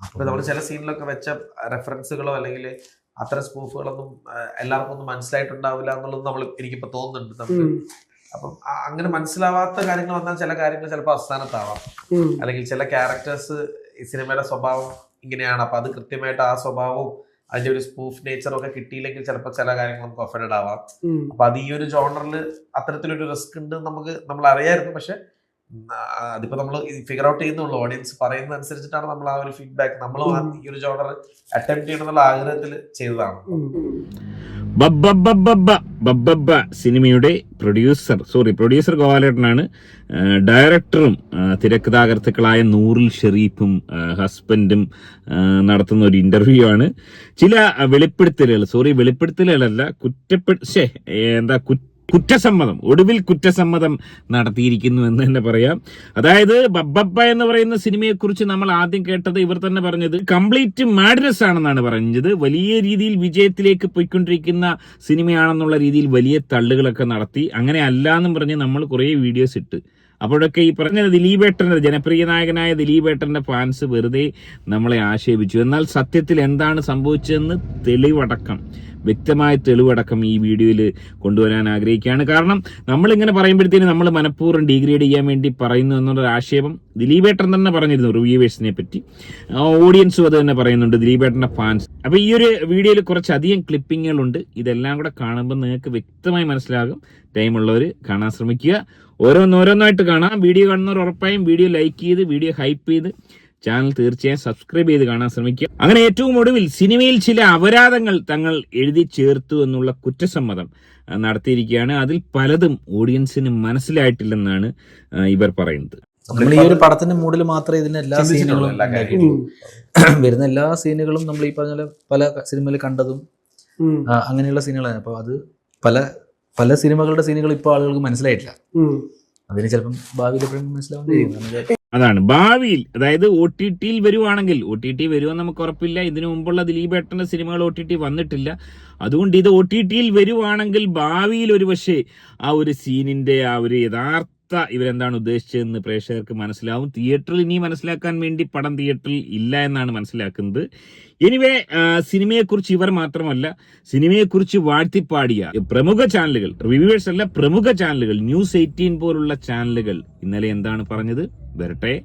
അപ്പൊ നമ്മൾ ചില സീനിലൊക്കെ വെച്ച റെഫറൻസുകളോ അല്ലെങ്കിൽ അത്തരം സ്പൂഫുകളൊന്നും എല്ലാവർക്കും ഒന്നും മനസ്സിലായിട്ടുണ്ടാവില്ല എന്നുള്ളത് നമ്മൾ എനിക്കിപ്പോ തോന്നുന്നുണ്ട് നമുക്ക്. അപ്പം അങ്ങനെ മനസ്സിലാവാത്ത കാര്യങ്ങൾ വന്നാൽ ചില കാര്യങ്ങൾ ചിലപ്പോൾ അവസാനത്താവാം. അല്ലെങ്കിൽ ചില ക്യാരക്ടേഴ്സ് ഈ സിനിമയുടെ സ്വഭാവം ഇങ്ങനെയാണ് അപ്പൊ അത് കൃത്യമായിട്ട് ആ സ്വഭാവവും അതിന്റെ ഒരു സ്പൂഫ് നേച്ചറും ഒക്കെ കിട്ടിയില്ലെങ്കിൽ ചിലപ്പോൾ ചില കാര്യങ്ങൾ നമുക്ക് ആവാം. അപ്പൊ അത് ഈ ഒരു ജോണറിൽ അത്തരത്തിലൊരു റിസ്ക് ഉണ്ട് നമുക്ക് നമ്മൾ അറിയായിരുന്നു പക്ഷെ അതിപ്പോ നമ്മൾ ഫിഗർ ഔട്ട് ചെയ്യുന്നുള്ളൂ. ഓഡിയൻസ് പറയുന്നത് അനുസരിച്ചിട്ടാണ് നമ്മൾ ആ ഒരു ഫീഡ്ബാക്ക് നമ്മൾ ഈ ഒരു ജോണർ അറ്റംപ്റ്റ് ചെയ്യണം എന്നുള്ള ആഗ്രഹത്തിൽ ചെയ്തതാണ്. സിനിമയുടെ പ്രൊഡ്യൂസർ സോറി പ്രൊഡ്യൂസർ ഗോപാലേട്ടനാണ് ഡയറക്ടറും തിരക്കഥാകർത്തുക്കളായ നൂറിൽ ഷെറീഫും ഹസ്ബൻഡും നടത്തുന്ന ഒരു ഇന്റർവ്യൂ ആണ്. ചില വെളിപ്പെടുത്തലുകൾ സോറി വെളിപ്പെടുത്തലുകളല്ല കുറ്റപ്പെടുത്തേ എന്താ കു- കുറ്റസമ്മതം ഒടുവിൽ കുറ്റസമ്മതം നടത്തിയിരിക്കുന്നു എന്ന് തന്നെ പറയാം. അതായത് ബബ്ബപ്പ എന്ന് പറയുന്ന സിനിമയെക്കുറിച്ച് നമ്മൾ ആദ്യം കേട്ടത് ഇവർ തന്നെ പറഞ്ഞത് കംപ്ലീറ്റ് മാഡ്നസ് ആണെന്നാണ് പറഞ്ഞത്. വലിയ രീതിയിൽ വിജയത്തിലേക്ക് പോയിക്കൊണ്ടിരിക്കുന്ന സിനിമയാണെന്നുള്ള രീതിയിൽ വലിയ തള്ളുകളൊക്കെ നടത്തി. അങ്ങനെ അല്ല എന്നും പറഞ്ഞ് നമ്മൾ കുറേ വീഡിയോസ് ഇട്ട്. അപ്പോഴൊക്കെ ഈ പറഞ്ഞ ദിലീപേട്ടന്റെ ജനപ്രിയ നായകനായ ദിലീപേട്ടന്റെ ഫാൻസ് വെറുതെ നമ്മളെ ആക്ഷേപിച്ചു. എന്നാൽ സത്യത്തിൽ എന്താണ് സംഭവിച്ചതെന്ന് തെളിവടക്കം. വ്യക്തമായ തെളിവടക്കം ഈ വീഡിയോയിൽ കൊണ്ടുവരാൻ ആഗ്രഹിക്കുകയാണ്. കാരണം നമ്മളിങ്ങനെ പറയുമ്പോഴത്തേന് നമ്മൾ മനഃപൂർവം ഡിഗ്രേഡ് ചെയ്യാൻ വേണ്ടി പറയുന്നു എന്നുള്ളൊരു ആക്ഷേപം ദിലീപേട്ടൻ തന്നെ പറഞ്ഞിരുന്നു റിവ്യൂവേഴ്സിനെ പറ്റി. ഓഡിയൻസും അത് തന്നെ പറയുന്നുണ്ട് ദിലീപേട്ടന്റെ ഫാൻസ് അപ്പോൾ ഈ ഒരു വീഡിയോയിൽ കുറച്ചധികം ക്ലിപ്പിങ്ങുകളുണ്ട് ഇതെല്ലാം കൂടെ കാണുമ്പോൾ നിങ്ങൾക്ക് വ്യക്തമായി മനസ്സിലാകും. ടൈമുള്ളവർ കാണാൻ ശ്രമിക്കുക. ഓരോന്നോരോന്നായിട്ട് കാണാം. വീഡിയോ കാണുന്നവർ ഉറപ്പായും വീഡിയോ ലൈക്ക് ചെയ്ത് വീഡിയോ ഹൈപ്പ് ചെയ്ത് ചാനൽ തീർച്ചയായും സബ്സ്ക്രൈബ് ചെയ്ത് കാണാൻ ശ്രമിക്കുക. അങ്ങനെ ഏറ്റവും ഒടുവിൽ സിനിമയിൽ ചില അപരാധങ്ങൾ തങ്ങൾ എഴുതി ചേർത്തു എന്നുള്ള കുറ്റസമ്മതം നടത്തിയിരിക്കുകയാണ്. അതിൽ പലതും ഓഡിയൻസിന് മനസ്സിലായിട്ടില്ലെന്നാണ് ഇവർ പറയുന്നത്. നമ്മൾ ഈ ഒരു പടത്തിന്റെ മൂഡിൽ മാത്രമേ ഇതിന് എല്ലാ സീനുകളും. വരുന്ന എല്ലാ സീനുകളും നമ്മൾ ഈ പറഞ്ഞ പല സിനിമയിൽ കണ്ടതും അങ്ങനെയുള്ള സീനുകളാണ്. അപ്പോൾ അത് പല പല സിനിമകളുടെ സീനുകൾ ഇപ്പോൾ ആളുകൾക്ക് മനസ്സിലായിട്ടില്ല. അതിന് ചിലപ്പം ഭാവിയിൽ എപ്പോഴും മനസ്സിലാവുന്നതായിരിക്കും. അതാണ്. ഭാവിയിൽ അതായത് ഒ ടി ടിയിൽ വരുവാണെങ്കിൽ ഒ ടി ടി വരുമെന്ന് നമുക്ക് ഉറപ്പില്ല. ഇതിനു മുമ്പുള്ള ദിലീപേട്ടന്റെ സിനിമകൾ ഒ ടി ടി വന്നിട്ടില്ല. അതുകൊണ്ട് ഇത് ഒ ടി ടിയിൽ വരുവാണെങ്കിൽ ഭാവിയിൽ ഒരു പക്ഷേ ആ ഒരു സീനിന്റെ ആ ഒരു യഥാർത്ഥ ഇവരെന്താണ് ഉദ്ദേശിച്ചതെന്ന് പ്രേക്ഷകർക്ക് മനസ്സിലാവും. തിയേറ്ററിൽ ഇനി മനസ്സിലാക്കാൻ വേണ്ടി പടം തിയേറ്ററിൽ ഇല്ല എന്നാണ് മനസ്സിലാക്കുന്നത്. എനിവേ സിനിമയെക്കുറിച്ച് ഇവർ മാത്രമല്ല സിനിമയെക്കുറിച്ച് വാഴ്ത്തിപ്പാടിയ പ്രമുഖ ചാനലുകൾ റിവ്യൂവേഴ്സ് അല്ല പ്രമുഖ ചാനലുകൾ ന്യൂസ് എയ്റ്റീൻ പോലുള്ള ചാനലുകൾ ഇന്നലെ എന്താണ് പറഞ്ഞത്? വരട്ടെ.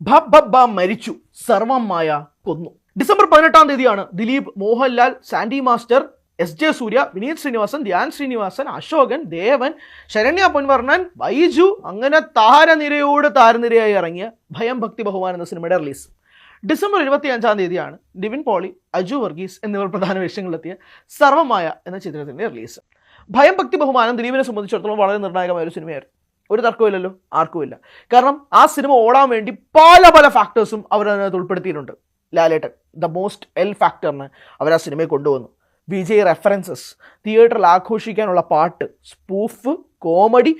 മരിച്ചു. മരിച്ചു സർവമായ കൊന്നു. ഡിസംബർ പതിനെട്ടാം തീയതിയാണ് Dileep Mohanlal Sandy master S J Suriya Vineeth Sreenivasan Dhyan Sreenivasan Ashokan Devan Saranya Ponvannan Baiju അങ്ങനെ താരനിരയോട് താരനിരയായി ഇറങ്ങിയ ഭയം ഭക്തി ബഹുമാൻ എന്ന സിനിമയുടെ റിലീസ്. ഡിസംബർ ഇരുപത്തി അഞ്ചാം തീയതിയാണ് ഡിവിൻ പോളി അജു വർഗീസ് എന്നിവർ പ്രധാന വേഷങ്ങളിലെത്തിയ സർവമായ എന്ന ചിത്രത്തിന്റെ റിലീസ്. ഭയം ഭക്തി ബഹുമാനം ദിലീപിനെ സംബന്ധിച്ചിടത്തോളം വളരെ നിർണായകമായ ഒരു സിനിമയായിരുന്നു. ഒരു തർക്കമില്ലല്ലോ ആർക്കുമില്ല കാരണം ആ സിനിമ ഓടാൻ വേണ്ടി പല പല ഫാക്ടേഴ്സും അവർ അതിനകത്ത് ഉൾപ്പെടുത്തിയിട്ടുണ്ട്. ലാലേട്ടൻ ദ മോസ്റ്റ് എൽ ഫാക്ടറിന് അവർ ആ സിനിമയെ കൊണ്ടുവന്നു. വിജയ് റെഫറൻസസ് തിയേറ്ററിൽ ആഘോഷിക്കാനുള്ള പാട്ട് spoof comedy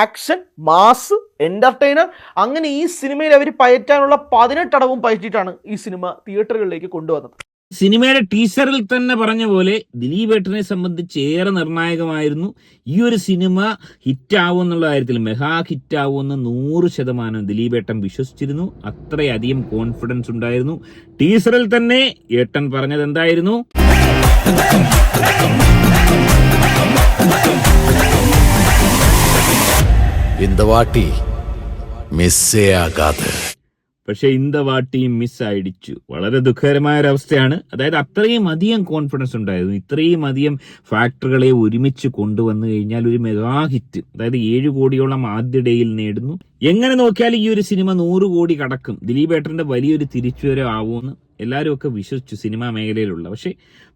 action mass entertainer അങ്ങനെ ഈ സിനിമയിൽ അവർ പയറ്റാനുള്ള പതിനെട്ടടവും പയറ്റിയിട്ടാണ് ഈ സിനിമ തിയേറ്ററുകളിലേക്ക് കൊണ്ടുവന്നത്. സിനിമയുടെ ടീസറിൽ തന്നെ പറഞ്ഞ പോലെ ദിലീപേട്ടനെ സംബന്ധിച്ച് ഏറെ നിർണായകമായിരുന്നു ഈ ഒരു സിനിമ ഹിറ്റാവും എന്നുള്ള കാര്യത്തിൽ മെഗാ ഹിറ്റാവുമെന്ന് നൂറ് ശതമാനം ദിലീപേട്ടൻ വിശ്വസിച്ചിരുന്നു അത്രയധികം കോൺഫിഡൻസ് ഉണ്ടായിരുന്നു ടീസറിൽ തന്നെ ഏട്ടൻ പറഞ്ഞത് എന്തായിരുന്നു இந்த வாட்டி மிஸ்ஸே ஆகாது പക്ഷെ ഇന്ത വാട്ടിയും മിസ് ആയിടിച്ചു വളരെ ദുഃഖകരമായ ഒരവസ്ഥയാണ് അതായത് അത്രയും അധികം കോൺഫിഡൻസ് ഉണ്ടായിരുന്നു. ഇത്രയും അധികം ഫാക്ടറുകളെ ഒരുമിച്ച് കൊണ്ടുവന്നു കഴിഞ്ഞാൽ ഒരു മെഗാ ഹിറ്റ് അതായത് ഏഴ് കോടിയോളം ആദ്യ ഡേയിൽ നേടുന്നു. എങ്ങനെ നോക്കിയാലും ഈ ഒരു സിനിമ നൂറ് കോടി കടക്കും. ദിലീപ് ഏട്ടന്റെ വലിയൊരു തിരിച്ചുവരവ് ആവുമെന്ന് എല്ലാവരും ഒക്കെ വിശ്വസിച്ചു സിനിമാ മേഖലയിലുള്ള. പക്ഷേ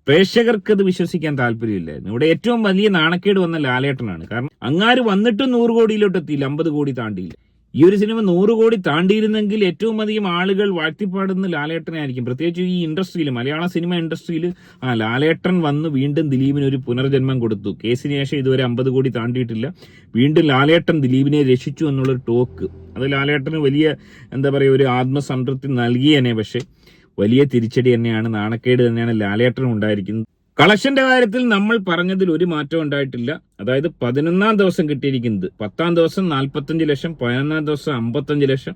പ്രേക്ഷകർക്ക് അത് വിശ്വസിക്കാൻ താല്പര്യമില്ലായിരുന്നു. ഇവിടെ ഏറ്റവും വലിയ നാണക്കേട് വന്ന ലാലേട്ടനാണ്. കാരണം അങ്ങാര് വന്നിട്ടും നൂറ് കോടിയിലോട്ട് എത്തിയില്ല അമ്പത് കോടി താണ്ടിയില്ല. ഈ ഒരു സിനിമ നൂറ് കോടി താണ്ടിയിരുന്നെങ്കിൽ ഏറ്റവും അധികം ആളുകൾ വാഴ്ത്തിപ്പാടുന്ന ലാലേട്ടനെ ആയിരിക്കും പ്രത്യേകിച്ച് ഈ ഇൻഡസ്ട്രിയിൽ മലയാള സിനിമ ഇൻഡസ്ട്രിയിൽ ആ ലാലേട്ടൻ വന്ന് വീണ്ടും ദിലീപിന് ഒരു പുനർജന്മം കൊടുത്തു. കേസിന് ശേഷം ഇതുവരെ അമ്പത് കോടി താണ്ടിയിട്ടില്ല. വീണ്ടും ലാലേട്ടൻ ദിലീപിനെ രക്ഷിച്ചു എന്നുള്ളൊരു ടോക്ക്. അത് ലാലേട്ടന് വലിയ എന്താ പറയുക ഒരു ആത്മസംതൃപ്തി നൽകിയേനെ. പക്ഷേ വലിയ തിരിച്ചടി തന്നെയാണ് നാണക്കേട് തന്നെയാണ് ലാലേട്ടനും ഉണ്ടായിരിക്കുന്നത്. കളക്ഷന്റെ കാര്യത്തിൽ നമ്മൾ പറഞ്ഞതിൽ ഒരു മാറ്റം ഉണ്ടായിട്ടില്ല. അതായത് പതിനൊന്നാം ദിവസം കിട്ടിയിരിക്കുന്നത്. പത്താം ദിവസം നാൽപ്പത്തഞ്ച് ലക്ഷം പതിനൊന്നാം ദിവസം അമ്പത്തഞ്ച് ലക്ഷം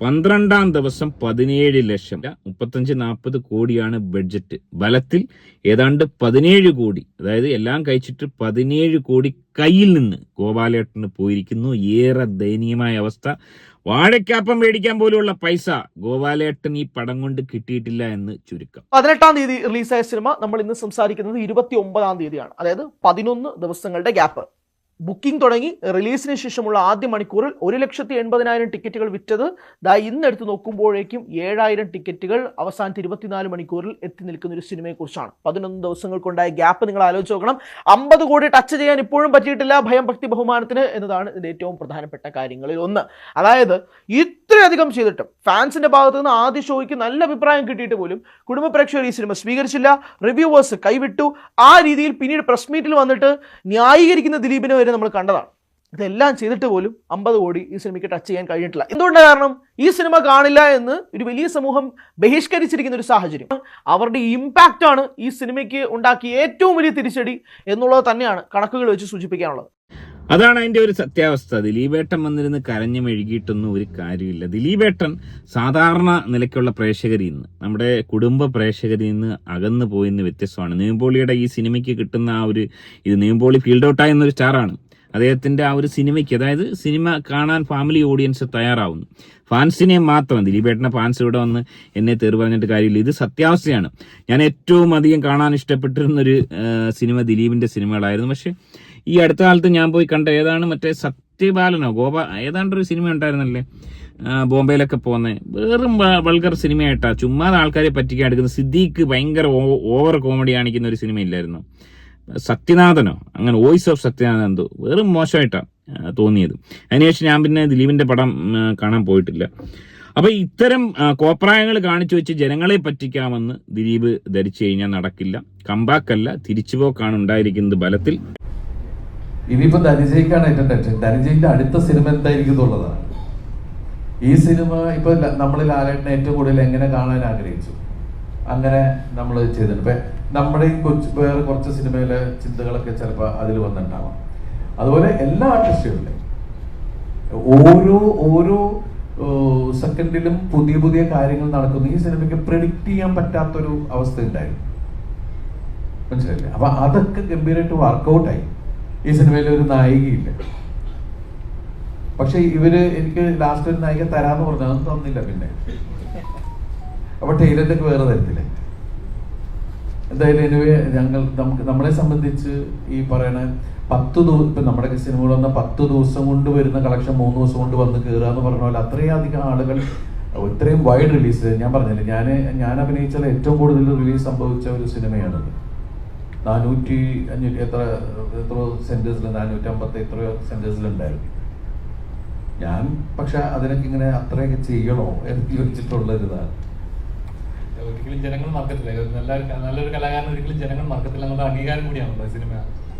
പന്ത്രണ്ടാം ദിവസം പതിനേഴ് ലക്ഷം. മുപ്പത്തഞ്ച് നാൽപ്പത് കോടിയാണ് ബഡ്ജറ്റ്. ബലത്തിൽ ഏതാണ്ട് പതിനേഴ് കോടി അതായത് എല്ലാം കഴിച്ചിട്ട് പതിനേഴ് കോടി കയ്യിൽ നിന്ന് ഗോപാലേട്ടന് പോയിരിക്കുന്നു. ഏറെ ദയനീയമായ അവസ്ഥ. വാഴക്കാപ്പം മേടിക്കാൻ പോലുള്ള പൈസ ഗോപാലേട്ടൻ ഈ പടം കൊണ്ട് കിട്ടിയിട്ടില്ല എന്ന് ചുരുക്കം. പതിനെട്ടാം തീയതി റിലീസായ സിനിമ നമ്മൾ ഇന്ന് സംസാരിക്കുന്നത് ഇരുപത്തി ഒമ്പതാം തീയതിയാണ്. അതായത് പതിനൊന്ന് ദിവസങ്ങളുടെ ഗ്യാപ്പ് ബുക്കിംഗ് തുടങ്ങി. റിലീസിന് ശേഷമുള്ള ആദ്യ മണിക്കൂറിൽ ഒരു ലക്ഷത്തി എൺപതിനായിരം ടിക്കറ്റുകൾ വിറ്റത്. ദാ ഇന്നെടുത്ത് നോക്കുമ്പോഴേക്കും ഏഴായിരം ടിക്കറ്റുകൾ അവസാനത്തെ ഇരുപത്തിനാല് മണിക്കൂറിൽ എത്തി നിൽക്കുന്ന ഒരു സിനിമയെക്കുറിച്ചാണ്. പതിനൊന്ന് ദിവസങ്ങൾക്കുണ്ടായ ഗ്യാപ്പ് നിങ്ങൾ ആലോചിച്ച് നോക്കണം. അമ്പത് കോടി ടച്ച് ചെയ്യാൻ ഇപ്പോഴും പറ്റിയിട്ടില്ല. ഭയം ഭക്തി ബഹുമാനത്തിന് എന്നതാണ് ഇതിന്റെ ഏറ്റവും പ്രധാനപ്പെട്ട കാര്യങ്ങളിൽ ഒന്ന്. അതായത് ഇത്രയധികം ചെയ്തിട്ടും ഫാൻസിന്റെ ഭാഗത്ത് നിന്ന് ആദ്യ ഷോയ്ക്ക് നല്ല അഭിപ്രായം കിട്ടിയിട്ട് പോലും കുടുംബ പ്രേക്ഷകർ ഈ സിനിമ സ്വീകരിച്ചില്ല. റിവ്യൂവേഴ്സ് കൈവിട്ടു. ആ രീതിയിൽ പിന്നീട് പ്രസ് മീറ്റിൽ വന്നിട്ട് ന്യായീകരിക്കുന്ന ദിലീപിനെ വരെ നമ്മൾ കണ്ടതാണ്. ഇതെല്ലാം ചെയ്തിട്ട് പോലും അമ്പത് കോടി ഈ സിനിമയ്ക്ക് ടച്ച് ചെയ്യാൻ കഴിഞ്ഞിട്ടില്ല. എന്തുകൊണ്ടാണ് കാരണം ഈ സിനിമ കാണില്ല എന്ന് ഒരു വലിയ സമൂഹം ബഹിഷ്കരിച്ചിരിക്കുന്ന ഒരു സാഹചര്യം. അവരുടെ ഇമ്പാക്റ്റാണ് ഈ സിനിമയ്ക്ക് ഉണ്ടാക്കിയ ഏറ്റവും വലിയ തിരിച്ചടി എന്നുള്ളത് തന്നെയാണ് കണക്കുകൾ വെച്ച് സൂചിപ്പിക്കാനുള്ളത്. അതാണ് അതിന്റെ ഒരു സത്യാവസ്ഥ. ദിലീപേട്ടൻ വന്നിരുന്ന് കരഞ്ഞു മെഴുകിയിട്ടൊന്നും ഒരു കാര്യമില്ല. ദിലീപേട്ടൻ സാധാരണ നിലയ്ക്കുള്ള പ്രേക്ഷകരിൽ നിന്ന് നമ്മുടെ കുടുംബ പ്രേക്ഷകരിൽ നിന്ന് അകന്നു പോയിന്ന് വ്യത്യസ്തമാണ്. നീമ്പോളിയുടെ ഈ സിനിമയ്ക്ക് കിട്ടുന്ന ആ ഒരു ഇത് നീമ്പോളി ഫീൽഡ് ഔട്ടായ എന്നൊരു സ്റ്റാറാണ്. അദ്ദേഹത്തിന്റെ ആ ഒരു സിനിമയ്ക്ക് അതായത് സിനിമ കാണാൻ ഫാമിലി ഓഡിയൻസ് തയ്യാറാവുന്നു. ഫാൻസിനെ മാത്രം ദിലീപേട്ടന്റെ ഫാൻസ് ഇവിടെ വന്ന് എന്നെ തെറി പറഞ്ഞിട്ട് കാര്യമില്ല. ഇത് സത്യാവസ്ഥയാണ്. ഞാൻ ഏറ്റവും അധികം കാണാൻ ഇഷ്ടപ്പെട്ടിരുന്നൊരു സിനിമ ദിലീപിന്റെ സിനിമകളായിരുന്നു. പക്ഷെ ഈ അടുത്ത കാലത്ത് ഞാൻ പോയി കണ്ട ഏതാണ് മറ്റേ സത്യബാലനോ? ഗോപ ഏതാണ്ടൊരു സിനിമ ഉണ്ടായിരുന്നല്ലേ? ബോംബെയിലൊക്കെ പോകുന്നത് വെറും വൾഗർ സിനിമയായിട്ടാ. ചുമ്മാതെ ആൾക്കാരെ പറ്റിക്കാൻ എടുക്കുന്ന സിദ്ദീഖ് ഭയങ്കര ഓവർ കോമഡി കാണിക്കുന്ന ഒരു സിനിമ ഇല്ലായിരുന്നു സത്യനാഥനോ? അങ്ങനെ വോയിസ് ഓഫ് സത്യനാഥൻ എന്തോ. വെറും മോശമായിട്ടാണ് തോന്നിയത്. അതിനുശേഷം ഞാൻ പിന്നെ ദിലീപിന്റെ പടം കാണാൻ പോയിട്ടില്ല. അപ്പൊ ഇത്തരം കോപ്രായങ്ങൾ കാണിച്ചു വെച്ച് ജനങ്ങളെ പറ്റിക്കാമെന്ന് ദിലീപ് ധരിച്ചു കഴിഞ്ഞാൽ നടക്കില്ല. കമ്പാക്കല്ല തിരിച്ചുപോക്കാണ് ഉണ്ടായിരിക്കുന്നത് ബലത്തിൽ. ഇനിയിപ്പോ ധനജയ്ക്കാണ് ഏറ്റവും ടെൻഷൻ ധനജയിന്റെ അടുത്ത സിനിമ എന്തായിരിക്കും എന്നുള്ളതാണ്. ഈ സിനിമ ഇപ്പൊ നമ്മൾ ലാലേട്ടനെ ഏറ്റവും കൂടുതൽ എങ്ങനെ കാണാൻ ആഗ്രഹിച്ചു? അങ്ങനെ നമ്മൾ ചെയ്തിട്ടുണ്ട്. ഇപ്പൊ നമ്മുടെ ഈ കൊച്ചു വേറെ കുറച്ച് സിനിമയിലെ ചിന്തകളൊക്കെ ചിലപ്പോൾ അതിൽ വന്നിട്ടുണ്ടാവാം. അതുപോലെ എല്ലാ ആർട്ടിസ്റ്റുകളിലും ഓരോ ഓരോ സെക്കൻഡിലും പുതിയ പുതിയ കാര്യങ്ങൾ നടക്കുന്നു. ഈ സിനിമയ്ക്ക് പ്രെഡിക്റ്റ് ചെയ്യാൻ പറ്റാത്തൊരു അവസ്ഥ ഉണ്ടായിരുന്നു മനസ്സിലായില്ലേ? അപ്പൊ അതൊക്കെ ഗംഭീരമായിട്ട് വർക്കൗട്ടായി ഈ സിനിമയിൽ ഒരു നായികയില്ല. പക്ഷെ ഇവർ എനിക്ക് ലാസ്റ്റ് ഒരു നായിക തരാന്ന് പറഞ്ഞു. അതൊന്നും തന്നില്ല പിന്നെ. അപ്പൊ ടൈലന്റ് ഒക്കെ വേറെ തരത്തില്ലേ എന്തായാലും എനിവേ ഞങ്ങൾ നമുക്ക് നമ്മളെ സംബന്ധിച്ച് ഈ പറയണ പത്ത് ദിവസം ഇപ്പൊ നമ്മുടെ സിനിമകൾ വന്ന പത്ത് ദിവസം കൊണ്ട് വരുന്ന കളക്ഷൻ മൂന്ന് ദിവസം കൊണ്ട് വന്ന് കയറുക എന്ന് പറഞ്ഞ പോലെ അത്രയും അധികം ആളുകൾ ഇത്രയും വൈഡ് റിലീസ് ഞാൻ പറഞ്ഞില്ലേ ഞാൻ ഞാൻ അഭിനയിച്ചാൽ ഏറ്റവും കൂടുതൽ റിലീസ് സംഭവിച്ച ഒരു സിനിമയാണത്. നാനൂറ്റി അഞ്ഞൂറ്റി എത്ര എത്ര സെന്റേഴ്സിൽ നാനൂറ്റി അമ്പത്തി എത്രയോ സെന്റേഴ്സിലുണ്ടായിരുന്നു ഞാൻ പക്ഷെ അതിനൊക്കെ ഇങ്ങനെ അത്രയൊക്കെ ചെയ്യണോ എന്ന് ചോദിച്ചിട്ടുള്ള ഒരു ഇതാണ് ഒരിക്കലും ജനങ്ങൾ മറക്കത്തില്ല. നല്ല നല്ലൊരു കലാകാരൻ ഒരിക്കലും ജനങ്ങൾ മറക്കത്തില്ല. എന്നുള്ള അംഗീകാരം കൂടിയാണല്ലോ ഈ സിനിമ.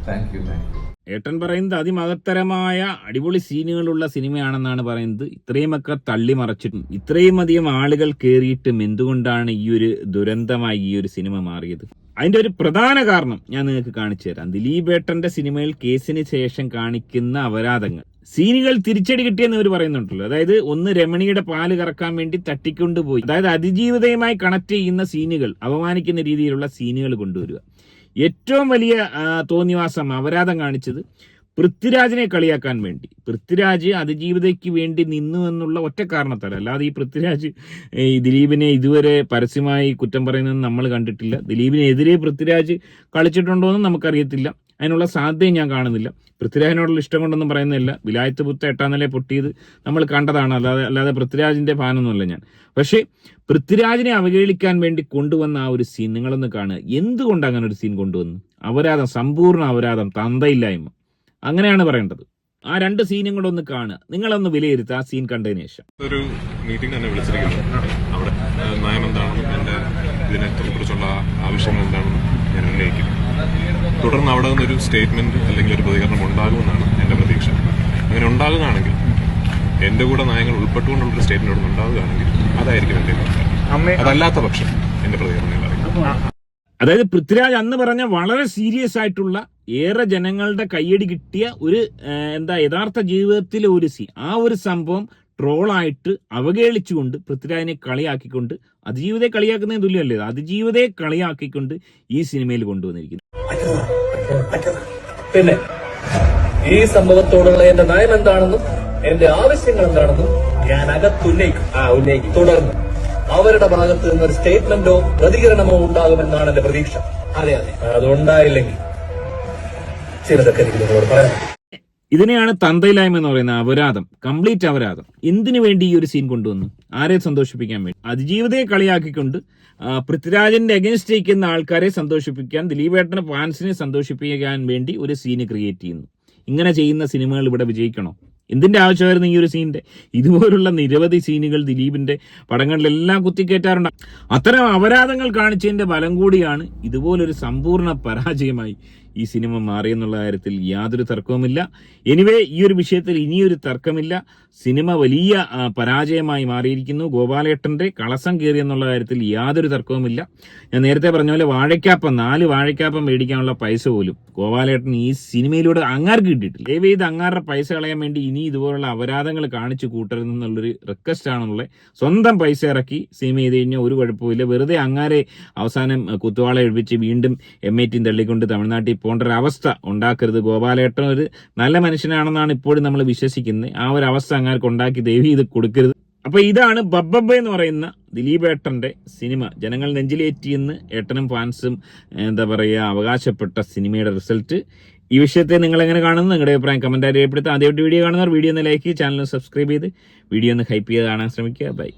താങ്ക് യു താങ്ക് യു ഏട്ടൻ പറയുന്നത് അതിമഹത്തരമായ അടിപൊളി സീനുകളുള്ള സിനിമയാണെന്നാണ് പറയുന്നത്. ഇത്രയുമൊക്കെ തള്ളി മറച്ചിട്ടും ഇത്രയും അധികം ആളുകൾ കയറിയിട്ടും എന്തുകൊണ്ടാണ് ഈ ഒരു ദുരന്തമായി ഈ ഒരു സിനിമ മാറിയത്? അതിന്റെ ഒരു പ്രധാന കാരണം ഞാൻ നിങ്ങൾക്ക് കാണിച്ചു തരാം. ദിലീപേട്ടന്റെ സിനിമയിൽ കേസിന് ശേഷം കാണിക്കുന്ന അപരാധങ്ങൾ. സീനുകൾ തിരിച്ചടി കിട്ടിയെന്ന് ഇവർ പറയുന്നുണ്ടല്ലോ. അതായത് ഒന്ന് രമണിയുടെ പാൽ കറക്കാൻ വേണ്ടി തട്ടിക്കൊണ്ടുപോയി. അതായത് അതിജീവിതയുമായി കണക്ട് ചെയ്യുന്ന സീനുകൾ അപമാനിക്കുന്ന രീതിയിലുള്ള സീനുകൾ കൊണ്ടുവരിക. ഏറ്റവും വലിയ തോന്നിവാസം അപരാധം കാണിച്ചത് പൃഥ്വിരാജിനെ കളിയാക്കാൻ വേണ്ടി. പൃഥ്വിരാജ് അതിജീവിതയ്ക്ക് വേണ്ടി നിന്നു എന്നുള്ള ഒറ്റ കാരണത്താൽ അല്ലാതെ ഈ പൃഥ്വിരാജ് ഈ ദിലീപിനെ ഇതുവരെ പരസ്യമായി കുറ്റം പറയുന്നത് നമ്മൾ കണ്ടിട്ടില്ല. ദിലീപിനെതിരെ പൃഥ്വിരാജ് കളിച്ചിട്ടുണ്ടോ എന്ന് നമുക്കറിയത്തില്ല. അതിനുള്ള സാധ്യതയും ഞാൻ കാണുന്നില്ല. പൃഥ്വിരാജിനോടുള്ള ഇഷ്ടം കൊണ്ടൊന്നും പറയുന്നില്ല. വിലായത്ത് പുത്ത എട്ടാം നില പൊട്ടിയത് നമ്മൾ കണ്ടതാണ്. അല്ലാതെ അല്ലാതെ പൃഥ്വിരാജിന്റെ ഫാനൊന്നുമല്ല ഞാൻ. പക്ഷേ പൃഥ്വിരാജിനെ അവഹേളിക്കാൻ വേണ്ടി കൊണ്ടുവന്ന ആ ഒരു സീൻ നിങ്ങളൊന്ന് കാണുക. എന്തുകൊണ്ട് അങ്ങനെ ഒരു സീൻ കൊണ്ടുവന്നു? അപരാധം സമ്പൂർണ അപരാധം തന്തയില്ലായ്മ. അങ്ങനെയാണ് പറയേണ്ടത്. ആ രണ്ട് സീനും കൂടെ ഒന്ന് കാണുക. നിങ്ങളൊന്ന് വിലയിരുത്തുക ആ സീൻ കണ്ടതിന് ശേഷം. ഒരു മീറ്റിംഗ് തന്നെ വിളിച്ചിരിക്കുന്നു. അവിടെ ഏഹ്, നയം എന്താണെന്നും എന്റെ ഇതിനെ കുറിച്ചുള്ള ആവശ്യങ്ങൾ എന്താണെന്നും ഞാൻ ഉന്നയിക്കും തുടർന്ന് അവിടെ നിന്നൊരു സ്റ്റേറ്റ്മെന്റ് അല്ലെങ്കിൽ ഒരു പ്രതികരണം ഉണ്ടാകുമെന്നാണ് എന്റെ പ്രതീക്ഷ. അങ്ങനെ ഉണ്ടാകുകയാണെങ്കിൽ എന്റെ കൂടെ നയങ്ങൾ ഉൾപ്പെട്ടുകൊണ്ടുള്ള സ്റ്റേറ്റ്മെന്റ് അവിടെ ഉണ്ടാകുകയാണെങ്കിൽ അതായിരിക്കും എന്റെ അഭിപ്രായം. അതല്ലാത്ത പക്ഷം എന്റെ പ്രതികരണം അതായത് പൃഥ്വിരാജ് അന്ന് പറഞ്ഞ വളരെ സീരിയസ് ആയിട്ടുള്ള ഏറെ ജനങ്ങളുടെ കയ്യടി കിട്ടിയ ഒരു എന്താ യഥാർത്ഥ ജീവിതത്തിലെ ഒരു സീൻ ആ ഒരു സംഭവം ട്രോളായിട്ട് അവഗേളിച്ചുകൊണ്ട് പൃഥ്വിരാജിനെ കളിയാക്കിക്കൊണ്ട് അതിജീവിതയെ കളിയാക്കുന്നതിന് തുല്യമല്ലേ? അതിജീവിതയെ കളിയാക്കിക്കൊണ്ട് ഈ സിനിമയിൽ കൊണ്ടുവന്നിരിക്കുന്നു. പിന്നെ ഈ സംഭവത്തോടുള്ള എന്റെ നയം എന്താണെന്നും എന്റെ ആവശ്യങ്ങൾ എന്താണെന്നും ഞാൻ അകത്തുന്നയിക്കും ആ ഉന്നയിക്കും. തുടർന്ന് അവരുടെ ഭാഗത്ത് നിന്ന് ഒരു സ്റ്റേറ്റ്മെന്റോ പ്രതികരണമോ ഉണ്ടാകുമെന്നാണ് എന്റെ പ്രതീക്ഷ. അതെ അതെ. അതുണ്ടായില്ലെങ്കിൽ എനിക്ക് നിങ്ങളോട് പറയാം ഇതിനെയാണ് തന്തയിലായ്മ എന്ന് പറയുന്ന അപരാധം കംപ്ലീറ്റ് അപരാധം. എന്തിനു വേണ്ടി ഈ ഒരു സീൻ കൊണ്ടുവന്നു? ആരെ സന്തോഷിപ്പിക്കാൻ വേണ്ടി? അതിജീവിതയെ കളിയാക്കിക്കൊണ്ട് പൃഥ്വിരാജന്റെ പൃഥ്വിരാജിന്റെ ഇരിക്കുന്ന ആൾക്കാരെ സന്തോഷിപ്പിക്കാൻ ദിലീപേട്ടന് ഫാൻസിനെ സന്തോഷിപ്പിക്കാൻ വേണ്ടി ഒരു സീന് ക്രിയേറ്റ് ചെയ്യുന്നു. ഇങ്ങനെ ചെയ്യുന്ന സിനിമകൾ ഇവിടെ വിജയിക്കണോ? എന്തിന്റെ ആവശ്യമായിരുന്നു ഈ ഒരു സീനിന്റെ ഇതുപോലുള്ള നിരവധി സീനുകൾ ദിലീപിന്റെ പടങ്ങളിലെല്ലാം കുത്തിക്കേറ്റാറുണ്ട്. അത്തരം അപരാധങ്ങൾ കാണിച്ചതിന്റെ ഫലം കൂടിയാണ് ഇതുപോലൊരു സമ്പൂർണ പരാജയമായി ഈ സിനിമ മാറിയെന്നുള്ള കാര്യത്തിൽ യാതൊരു തർക്കവുമില്ല. എനിവേ ഈ ഒരു വിഷയത്തിൽ ഇനിയൊരു തർക്കമില്ല. സിനിമ വലിയ പരാജയമായി മാറിയിരിക്കുന്നു. ഗോപാലേട്ടന്റെ കളസം കയറി എന്നുള്ള കാര്യത്തിൽ യാതൊരു തർക്കവുമില്ല. ഞാൻ നേരത്തെ പറഞ്ഞ പോലെ വാഴയ്ക്കാപ്പം നാല് വാഴയ്ക്കാപ്പം മേടിക്കാനുള്ള പൈസ പോലും ഗോപാലേട്ടൻ ഈ സിനിമയിലൂടെ അങ്ങാർക്ക് കിട്ടിയിട്ടില്ല. ദയവ് ചെയ്ത് അങ്ങാരുടെ പൈസ കളയാൻ വേണ്ടി ഇനി ഇതുപോലുള്ള അപരാധങ്ങൾ കാണിച്ചു കൂട്ടരുതെന്നുള്ളൊരു റിക്വസ്റ്റ് ആണുള്ളത്. സ്വന്തം പൈസ ഇറക്കി സിനിമ ചെയ്ത് കഴിഞ്ഞാൽ ഒരു കുഴപ്പമില്ല വെറുതെ അങ്ങാരെ അവസാനം കുത്തുവാള എഴുപ്പിച്ച് വീണ്ടും എം എ ടി തള്ളിക്കൊണ്ട് തമിഴ്നാട്ടിൽ പോകേണ്ട ഒരു അവസ്ഥ ഉണ്ടാക്കരുത്. ഗോപാലേട്ടൻ ഒരു നല്ല മനുഷ്യനാണെന്നാണ് ഇപ്പോഴും നമ്മൾ വിശ്വസിക്കുന്നത്. ആ ഒരു അവസ്ഥ അങ്ങാർക്ക് ഉണ്ടാക്കി ദേവി ഇത് കൊടുക്കരുത്. അപ്പോൾ ഇതാണ് ബബ്ബബ്ബ എന്ന് പറയുന്ന ദിലീപ് ഏട്ടന്റെ സിനിമ. ജനങ്ങൾ നെഞ്ചിലേറ്റിയെന്ന് ഏട്ടനും ഫാൻസും എന്താ പറയുക അവകാശപ്പെട്ട സിനിമയുടെ റിസൾട്ട്. ഈ വിഷയത്തെ നിങ്ങൾ എങ്ങനെ കാണുന്നു? നിങ്ങളുടെ അഭിപ്രായം കമന്റ് രേഖപ്പെടുത്താം ആദ്യമായിട്ട് വീഡിയോ കാണുന്നവർ വീഡിയോ ഒന്ന് ലൈക്ക് ചാനൽ സബ്സ്ക്രൈബ് ചെയ്ത് വീഡിയോ ഒന്ന് ഹൈപ്പ് ചെയ്ത് കാണാൻ ശ്രമിക്കുക. ബൈ.